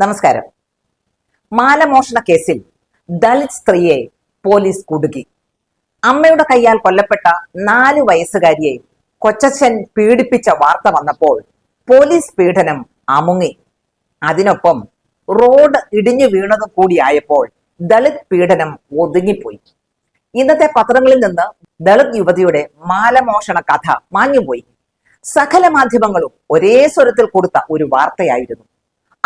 നമസ്കാരം. മാലമോഷണ കേസിൽ ദളിത് സ്ത്രീയെ പോലീസ് കുടുക്കി. അമ്മയുടെ കൈയാൽ കൊല്ലപ്പെട്ട നാല് വയസ്സുകാരിയെ കൊച്ചച്ഛൻ പീഡിപ്പിച്ച വാർത്ത വന്നപ്പോൾ പോലീസ് പീഡനം അമുങ്ങി. അതിനൊപ്പം റോഡ് ഇടിഞ്ഞു വീണതും കൂടിയായപ്പോൾ ദളിത് പീഡനം ഒതുങ്ങിപ്പോയി. ഇന്നത്തെ പത്രങ്ങളിൽ നിന്ന് ദളിത് യുവതിയുടെ മാലമോഷണ കഥ മാഞ്ഞുപോയി. സകല മാധ്യമങ്ങളും ഒരേ സ്വരത്തിൽ കൊടുത്ത ഒരു വാർത്തയായിരുന്നു.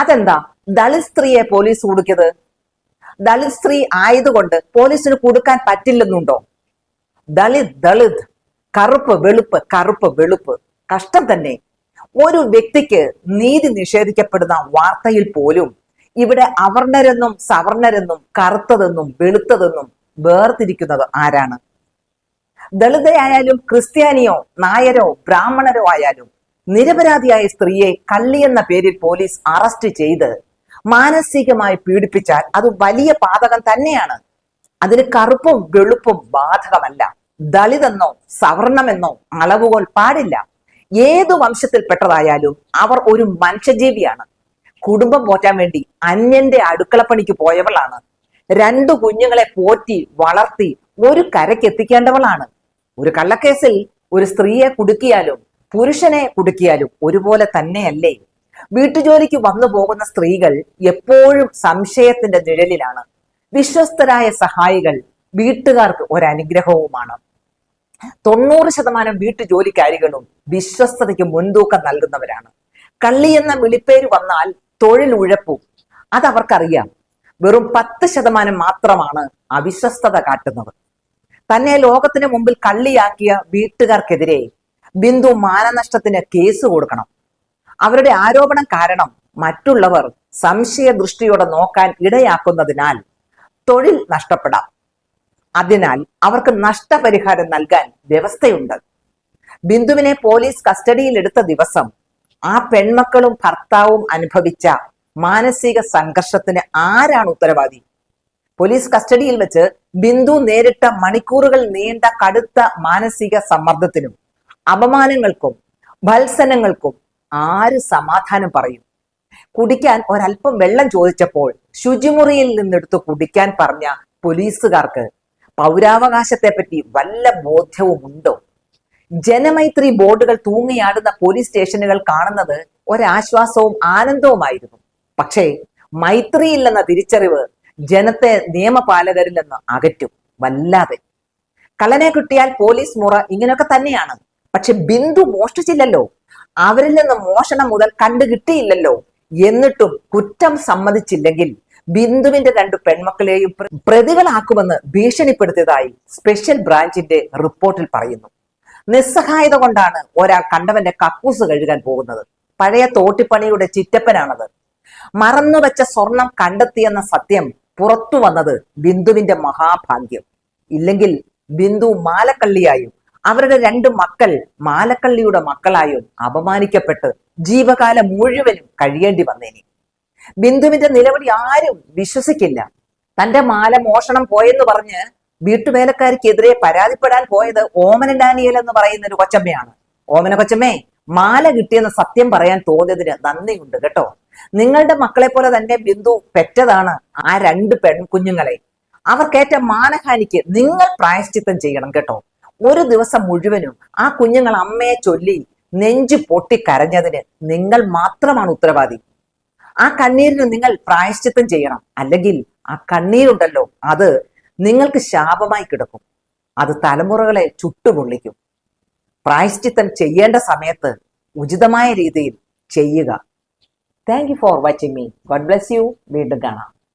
അതെന്താ? ദളിത് സ്ത്രീയെ പോലീസ് കൊടുക്കിയത് ദളിത് സ്ത്രീ ആയതുകൊണ്ട് പോലീസിന് കൊടുക്കാൻ പറ്റില്ലെന്നുണ്ടോ? ദളിത് ദളിത്. കറുപ്പ് വെളുപ്പ് കറുപ്പ് വെളുപ്പ്. കഷ്ടം തന്നെ. ഒരു വ്യക്തിക്ക് നീതി നിഷേധിക്കപ്പെടുന്ന വാർത്തയിൽ പോലും ഇവിടെ അവർണരെന്നും സവർണരെന്നും കറുത്തതെന്നും വെളുത്തതെന്നും വേർതിരിക്കുന്നത് ആരാണ്? ദളിതയായാലും ക്രിസ്ത്യാനിയോ നായരോ ബ്രാഹ്മണരോ ആയാലും നിരപരാധിയായ സ്ത്രീയെ കള്ളി എന്ന പേരിൽ പോലീസ് അറസ്റ്റ് ചെയ്ത് മാനസികമായി പീഡിപ്പിച്ചാൽ അത് വലിയ പാതകം തന്നെയാണ്. അതിന് കറുപ്പും വെളുപ്പും ബാധകമല്ല. ദളിതെന്നോ സവർണമെന്നോ അളവുകോൽ പാടില്ല. ഏതു വംശത്തിൽപ്പെട്ടതായാലും അവർ ഒരു മനുഷ്യജീവിയാണ്. കുടുംബം പോറ്റാൻ വേണ്ടി അന്യന്റെ അടുക്കളപ്പണിക്ക് പോയവളാണ്. രണ്ടു കുഞ്ഞുങ്ങളെ പോറ്റി വളർത്തി ഒരു കരയ്ക്ക് എത്തിക്കേണ്ടവളാണ്. ഒരു കള്ളക്കേസിൽ ഒരു സ്ത്രീയെ കുടുക്കിയാലും പുരുഷനെ കുടുക്കിയാലും ഒരുപോലെ തന്നെയല്ലേ? വീട്ടുജോലിക്ക് വന്നു പോകുന്ന സ്ത്രീകൾ എപ്പോഴും സംശയത്തിന്റെ നിഴലിലാണ്. വിശ്വസ്തരായ സഹായികൾ വീട്ടുകാർക്ക് ഒരനുഗ്രഹവുമാണ്. തൊണ്ണൂറ് ശതമാനം വീട്ടുജോലിക്കാരികളും വിശ്വസ്തതയ്ക്ക് മുൻതൂക്കം നൽകുന്നവരാണ്. കള്ളി എന്ന വിളിപ്പേര് വന്നാൽ തൊഴിൽ ഉഴപ്പും. അതവർക്കറിയാം. വെറും പത്ത് ശതമാനം മാത്രമാണ് അവിശ്വസ്തത കാട്ടുന്നത്. തന്നെ ലോകത്തിന് മുമ്പിൽ കള്ളിയാക്കിയ വീട്ടുകാർക്കെതിരെ ബിന്ദു മാനനഷ്ടത്തിന് കേസ് കൊടുക്കണം. അവരുടെ ആരോപണം കാരണം മറ്റുള്ളവർ സംശയ ദൃഷ്ടിയോടെ നോക്കാൻ ഇടയാക്കുന്നതിനാൽ തൊഴിൽ നഷ്ടപ്പെടാം. അതിനാൽ അവർക്ക് നഷ്ടപരിഹാരം നൽകാൻ വ്യവസ്ഥയുണ്ട്. ബിന്ദുവിനെ പോലീസ് കസ്റ്റഡിയിൽ എടുത്ത ദിവസം ആ പെൺമക്കളും ഭർത്താവും അനുഭവിച്ച മാനസിക സംഘർഷത്തിന് ആരാണ് ഉത്തരവാദി? പോലീസ് കസ്റ്റഡിയിൽ വെച്ച് ബിന്ദു നേരിട്ട മണിക്കൂറുകൾ നീണ്ട കടുത്ത മാനസിക സമ്മർദ്ദത്തിനും അപമാനങ്ങൾക്കും ഭത്സനങ്ങൾക്കും ആര് സമാധാനം പറയും? കുടിക്കാൻ ഒരല്പം വെള്ളം ചോദിച്ചപ്പോൾ ശുചിമുറിയിൽ നിന്നെടുത്ത് കുടിക്കാൻ പറഞ്ഞ പോലീസുകാർക്ക് പൗരാവകാശത്തെപ്പറ്റി വല്ല ബോധ്യവും ഉണ്ടോ ജനമൈത്രി ബോർഡുകൾ തൂങ്ങിയാടുന്ന പോലീസ് സ്റ്റേഷനുകൾ കാണുന്നത് ഒരാശ്വാസവും ആനന്ദവുമായിരുന്നു. പക്ഷേ മൈത്രിയില്ലെന്ന തിരിച്ചറിവ് ജനത്തെ നിയമപാലകരിൽ നിന്ന് അകറ്റും വല്ലാതെ. കള്ളനെ കിട്ടിയാൽ പോലീസ് മുറ ഇങ്ങനെയൊക്കെ തന്നെയാണ്. പക്ഷെ ബിന്ദു മോഷ്ടിച്ചില്ലല്ലോ. അവരിൽ നിന്ന് മോഷണം മുതൽ കണ്ടു കിട്ടിയില്ലല്ലോ. എന്നിട്ടും കുറ്റം സമ്മതിച്ചില്ലെങ്കിൽ ബിന്ദുവിന്റെ രണ്ട് പെൺമക്കളെയും പ്ര- പ്രതികളാക്കുമെന്ന് ഭീഷണിപ്പെടുത്തിയതായി സ്പെഷ്യൽ ബ്രാഞ്ചിന്റെ റിപ്പോർട്ടിൽ പറയുന്നു. നിസ്സഹായത കൊണ്ടാണ് ഒരാൾ കണ്ടവന്റെ കക്കൂസ് കഴുകാൻ പോകുന്നത്. പഴയ തോട്ടിപ്പണിയുടെ ചിറ്റപ്പനാണത്. മറന്നുവെച്ച സ്വർണം കണ്ടെത്തിയെന്ന സത്യം പുറത്തു വന്നത് ബിന്ദുവിന്റെ മഹാഭാഗ്യം. ഇല്ലെങ്കിൽ ബിന്ദു മാലക്കള്ളിയായും അവരുടെ രണ്ട് മക്കൾ മാലക്കള്ളിയുടെ മക്കളായും അപമാനിക്കപ്പെട്ട് ജീവകാലം മുഴുവനും കഴിയേണ്ടി വന്നേനി. ബിന്ദുവിന്റെ നിലവിളി ആരും വിശ്വസിക്കില്ല. തന്റെ മാല മോഷണം പോയെന്ന് പറഞ്ഞ് വീട്ടുവേലക്കാരിക്കെതിരെ പരാതിപ്പെടാൻ പോയത് ഓമന ഡാനിയൽ എന്ന് പറയുന്ന ഒരു കൊച്ചമ്മയാണ്. ഓമന കൊച്ചമ്മേ മാല കിട്ടിയെന്ന് സത്യം പറയാൻ തോന്നിയതിന് നന്ദിയുണ്ട് കേട്ടോ. നിങ്ങളുടെ മക്കളെ പോലെ തന്നെ ബിന്ദു പെറ്റതാണ് ആ രണ്ട് പെൺകുഞ്ഞുങ്ങളെ. അവർക്കേറ്റ മാനഹാനിക്ക് നിങ്ങൾ പ്രായശ്ചിത്തം ചെയ്യണം കേട്ടോ. ഒരു ദിവസം മുഴുവനും ആ കുഞ്ഞുങ്ങൾ അമ്മയെ ചൊല്ലി നെഞ്ചു പൊട്ടി കരഞ്ഞതിന് നിങ്ങൾ മാത്രമാണ് ഉത്തരവാദി. ആ കണ്ണീരിന് നിങ്ങൾ പ്രായശ്ചിത്തം ചെയ്യണം. അല്ലെങ്കിൽ ആ കണ്ണീരുണ്ടല്ലോ അത് നിങ്ങൾക്ക് ശാപമായി കിടക്കും. അത് തലമുറകളെ ചുട്ടുപൊള്ളിക്കും. പ്രായശ്ചിത്തം ചെയ്യേണ്ട സമയത്ത് ഉചിതമായ രീതിയിൽ ചെയ്യുക. Thank you for watching me God bless you വീണ്ടും കാണാം.